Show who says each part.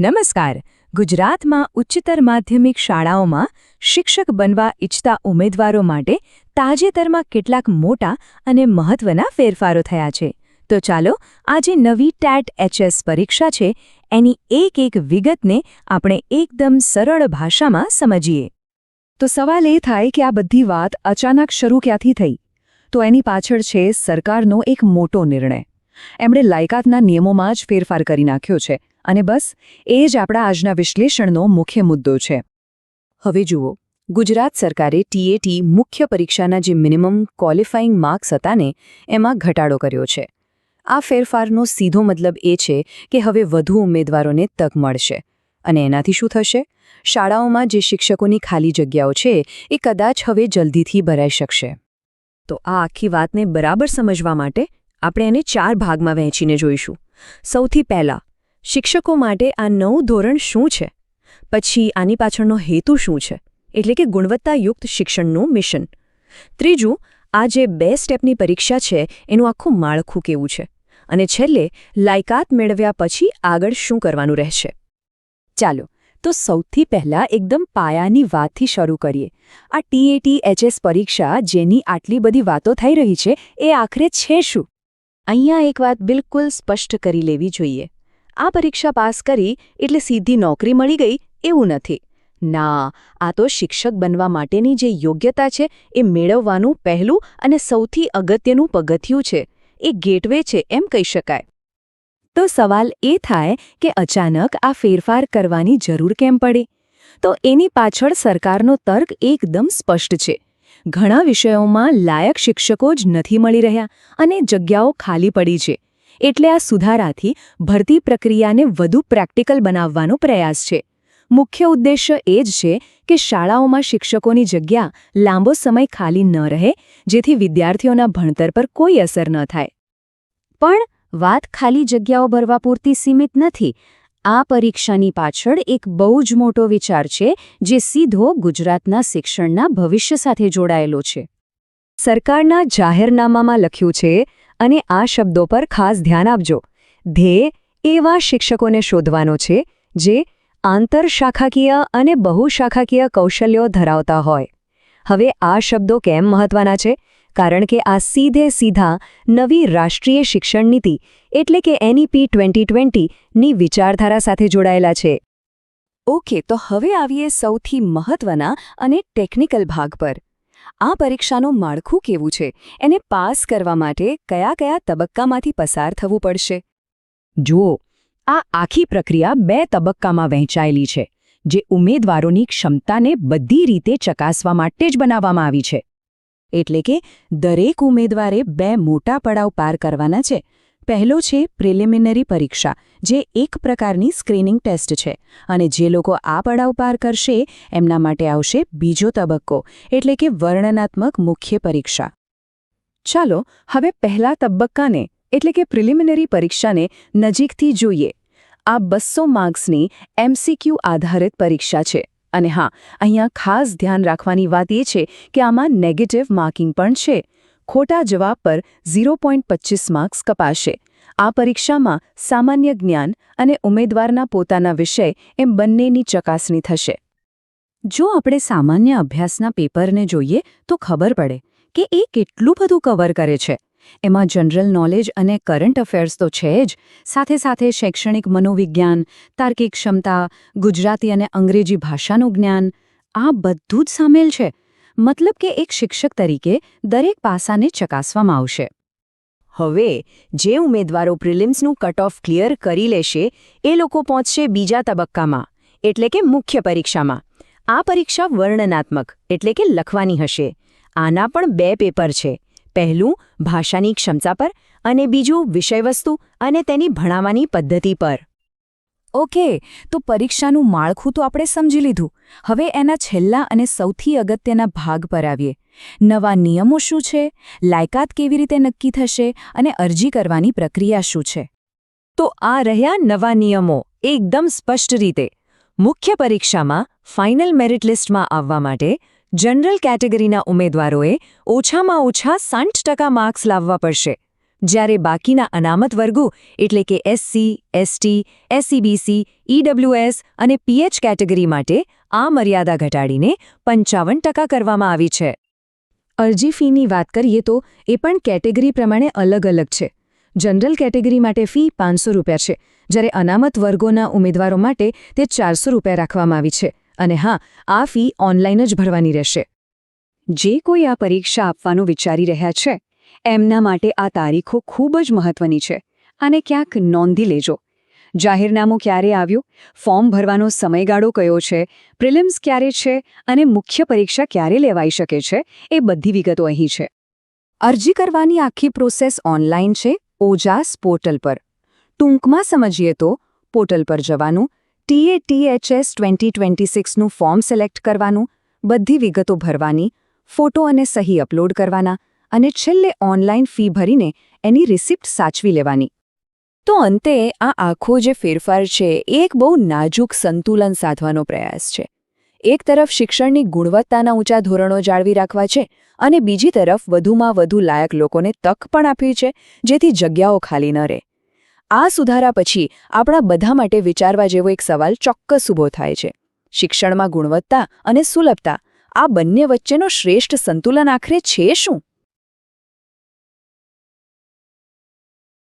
Speaker 1: નમસ્કાર. ગુજરાતમાં ઉચ્ચતર માધ્યમિક શાળાઓમાં શિક્ષક બનવા ઈચ્છતા ઉમેદવારો માટે તાજેતરમાં કેટલાક મોટા અને મહત્વના ફેરફારો થયા છે. તો ચાલો, આજે નવી ટેટ એચએસ પરીક્ષા છે. એની એક એક વિગતને આપણે એકદમ સરળ ભાષામાં સમજીએ.
Speaker 2: તો સવાલ એ થાય કે આ બધી વાત અચાનક શરૂ ક્યાંથી થઈ? તો એની પાછળ છે સરકારનો એક મોટો નિર્ણય. એમણે લાયકાતના નિયમોમાં જ ફેરફાર કરી નાખ્યો છે. અને બસ, એ જ આપણા આજના વિશ્લેષણનો મુખ્ય મુદ્દો છે.
Speaker 1: હવે જુઓ, ગુજરાત સરકારે ટીએટી મુખ્ય પરીક્ષાના જે મિનિમમ ક્વોલિફાઇંગ માર્ક્સ હતા ને એમાં ઘટાડો કર્યો છે. આ ફેરફારનો સીધો મતલબ એ છે કે હવે વધુ ઉમેદવારોને તક મળશે. અને એનાથી શું થશે? શાળાઓમાં જે શિક્ષકોની ખાલી જગ્યાઓ છે, એ કદાચ હવે જલ્દીથી ભરાઈ શકશે. તો આ આખી વાતને બરાબર સમજવા માટે આપણે એને ચાર ભાગમાં વહેંચીને જોઈશું. સૌથી પહેલા શિક્ષકો માટે આ નવું ધોરણ શું છે? પછી આની પાછળનો હેતુ શું છે? એટલે કે ગુણવત્તાયુક્ત શિક્ષણનું મિશન. ત્રીજું, આ જે બે સ્ટેપની પરીક્ષા છે, એનું આખું માળખું કેવું છે? અને છેલ્લે, લાયકાત મેળવ્યા પછી આગળ શું કરવાનું રહેશે? ચાલો, તો સૌથી પહેલાં એકદમ પાયાની વાતથી શરૂ કરીએ. આ ટીએટી એચએસ પરીક્ષા, જેની આટલી બધી વાતો થઈ રહી છે, એ આખરે છે શું? અહીંયા એક વાત બિલકુલ સ્પષ્ટ કરી લેવી જોઈએ. આ પરીક્ષા પાસ કરી એટલે સીધી નોકરી મળી ગઈ એવું નથી. ના, આ તો શિક્ષક બનવા માટેની જે યોગ્યતા છે એ મેળવવાનું પહેલું અને સૌથી અગત્યનું પગથિયું છે. એ ગેટવે છે એમ કહી શકાય. તો સવાલ એ થાય કે અચાનક આ ફેરફાર કરવાની જરૂર કેમ પડે? તો એની પાછળ સરકારનો તર્ક એકદમ સ્પષ્ટ છે. ઘણા વિષયોમાં લાયક શિક્ષકો જ નથી મળી રહ્યા અને જગ્યાઓ ખાલી પડી છે. એટલે આ સુધારાથી ભરતી પ્રક્રિયાને વધુ પ્રેક્ટિકલ બનાવવાનો પ્રયાસ છે. મુખ્ય ઉદ્દેશ્ય એ જ છે કે શાળાઓમાં શિક્ષકોની જગ્યા લાંબો સમય ખાલી ન રહે, જેથી વિદ્યાર્થીઓના ભણતર પર કોઈ અસર ન થાય. પણ વાત ખાલી જગ્યાઓ ભરવા પૂરતી સીમિત નથી. આ પરીક્ષાની પાછળ એક બહુ જ મોટો વિચાર છે, જે સીધો ગુજરાતના શિક્ષણના ભવિષ્ય સાથે જોડાયેલો છે. સરકારના જાહેરનામામાં લખ્યું છે અને આ શબ્દો પર ખાસ ધ્યાન આપજો. ધ્યેય એવા શિક્ષકોને શોધવાનો છે, જે આંતરશાખાકીય અને બહુશાખાકીય કૌશલ્યો ધરાવતા હોય. હવે આ શબ્દો કેમ મહત્વના છે? કારણ કે આ સીધે સીધા નવી રાષ્ટ્રીય શિક્ષણ નીતિ એટલે કે એનઈપી ટ્વેન્ટી ટ્વેન્ટીની વિચારધારા સાથે જોડાયેલા છે. ઓકે, તો હવે આવીએ સૌથી મહત્વના અને ટેકનિકલ ભાગ પર. આ પરીક્ષાનું માળખું કેવું છે? એને પાસ કરવા માટે કયા કયા તબક્કામાંથી પસાર થવું પડશે? જુઓ, આ આખી પ્રક્રિયા બે તબક્કામાં વહેંચાયેલી છે, જે ઉમેદવારોની ક્ષમતાને બધી રીતે ચકાસવા માટે જ બનાવવામાં આવી છે. એટલે કે, દરેક ઉમેદવારે બે મોટા પડાવ પાર કરવાના છે. પહેલો છે પ્રિલિમિનરી પરીક્ષા જે એક પ્રકારની સ્ક્રીનિંગ ટેસ્ટ છે. અને જે લોકો આ પડાવ પાર કરશે, એમના માટે આવશે બીજો તબક્કો, એટલે કે વર્ણનાત્મક મુખ્ય પરીક્ષા. ચાલો, હવે પહેલા તબક્કાને, એટલે કે પ્રિલિમિનરી પરીક્ષાને, નજીકથી જોઈએ. આ બસો માર્ક્સની એમસીક્યુ આધારિત પરીક્ષા છે. અને હા, અહીંયા ખાસ ધ્યાન રાખવાની વાત એ છે કે આમાં નેગેટિવ માર્કિંગ પણ છે. ખોટા જવાબ પર ઝીરો માર્ક્સ કપાશે. આ પરીક્ષામાં સામાન્ય જ્ઞાન અને ઉમેદવારના પોતાના વિષય એમ બંનેની ચકાસણી થશે. જો આપણે સામાન્ય અભ્યાસના પેપરને જોઈએ, તો ખબર પડે કે એ કેટલું બધું કવર કરે છે. એમાં જનરલ નોલેજ અને કરંટ અફેર્સ તો છે જ, સાથે સાથે શૈક્ષણિક મનોવિજ્ઞાન, તાર્કિક ક્ષમતા, ગુજરાતી અને અંગ્રેજી ભાષાનું જ્ઞાન, આ બધું જ સામેલ છે. મતલબ કે એક શિક્ષક તરીકે દરેક પાસાને ચકાસવામાં આવશે. હવે, જે ઉમેદવારો પ્રિલિમ્સનું કટ ઓફ ક્લિયર કરી લેશે, એ લોકો પહોંચશે બીજા તબક્કામાં, એટલે કે મુખ્ય પરીક્ષામાં. આ પરીક્ષા વર્ણનાત્મક, એટલે કે લખવાની હશે. આના પણ બે પેપર છે. પહેલું, ભાષાની ક્ષમતા પર, અને બીજું વિષયવસ્તુ અને તેની ભણાવવાની પદ્ધતિ પર. ઓકે, તો પરીક્ષાનું માળખું તો આપણે સમજી લીધું. હવે એના છેલ્લા અને સૌથી અગત્યના ભાગ પર આવીએ. નવા નિયમો શું છે? લાયકાત કેવી રીતે નક્કી થશે? અને અરજી કરવાની પ્રક્રિયા શું છે? તો આ રહ્યા નવા નિયમો, એકદમ સ્પષ્ટ રીતે. મુખ્ય પરીક્ષામાં ફાઇનલ મેરિટ લિસ્ટમાં આવવા માટે જનરલ કેટેગરીના ઉમેદવારોએ ઓછામાં ઓછા સાઠ માર્ક્સ લાવવા પડશે. જ્યારે બાકીના અનામત વર્ગો એટલે કે એસસી એસટી એસસીબીસી ઈડબ્લ્યુએસ અને પીએચ કેટેગરી માટે આ મર્યાદા ઘટાડીને પંચાવન કરવામાં આવી છે. અરજી ફીની વાત કરીએ તો એ પણ કેટેગરી પ્રમાણે અલગ અલગ છે. જનરલ કેટેગરી માટે ફી પાંચસો રૂપિયા છે. જ્યારે અનામત વર્ગોના ઉમેદવારો માટે તે ચારસો રૂપિયા રાખવામાં આવી છે. અને હા, આ ફી ઓનલાઈન જ ભરવાની રહેશે.
Speaker 2: જે કોઈ આ પરીક્ષા આપવાનું વિચારી રહ્યા છે એમના માટે આ તારીખો ખૂબ જ મહત્વની છે અને ક્યાંક નોંધી લેજો. જાહેરનામું ક્યારે આવ્યું? ફોર્મ ભરવાનો સમયગાળો કયો છે? પ્રિલિમ્સ ક્યારે છે? અને મુખ્ય પરીક્ષા ક્યારે લેવાઈ શકે છે? એ બધી વિગતો અહીં છે.
Speaker 1: અરજી કરવાની આખી પ્રોસેસ ઓનલાઈન છે ઓજાસ પોર્ટલ પર. ટૂંકમાં સમજીએ તો, પોર્ટલ પર જવાનું, ટીએટીએચએસ ટ્વેન્ટી ટ્વેન્ટી સિક્સનું ફોર્મ સિલેક્ટ કરવાનું, બધી વિગતો ભરવાની, ફોટો અને સહી અપલોડ કરવાના અને છેલ્લે ઓનલાઈન ફી ભરીને એની રિસિપ્ટ સાચવી લેવાની. તો અંતે આ આખો જે ફેરફાર છે એ એક બહુ નાજુક સંતુલન સાધવાનો પ્રયાસ છે. એક તરફ શિક્ષણની ગુણવત્તાના ઊંચા ધોરણો જાળવી રાખવા છે અને બીજી તરફ વધુમાં વધુ લાયક લોકોને તક પણ આપી છે, જેથી જગ્યાઓ ખાલી ન રહે. આ સુધારા પછી આપણા બધા માટે વિચારવા જેવો એક સવાલ ચોક્કસ ઊભો થાય છે. શિક્ષણમાં ગુણવત્તા અને સુલભતા આ બંને વચ્ચેનો શ્રેષ્ઠ સંતુલન આખરે છે શું?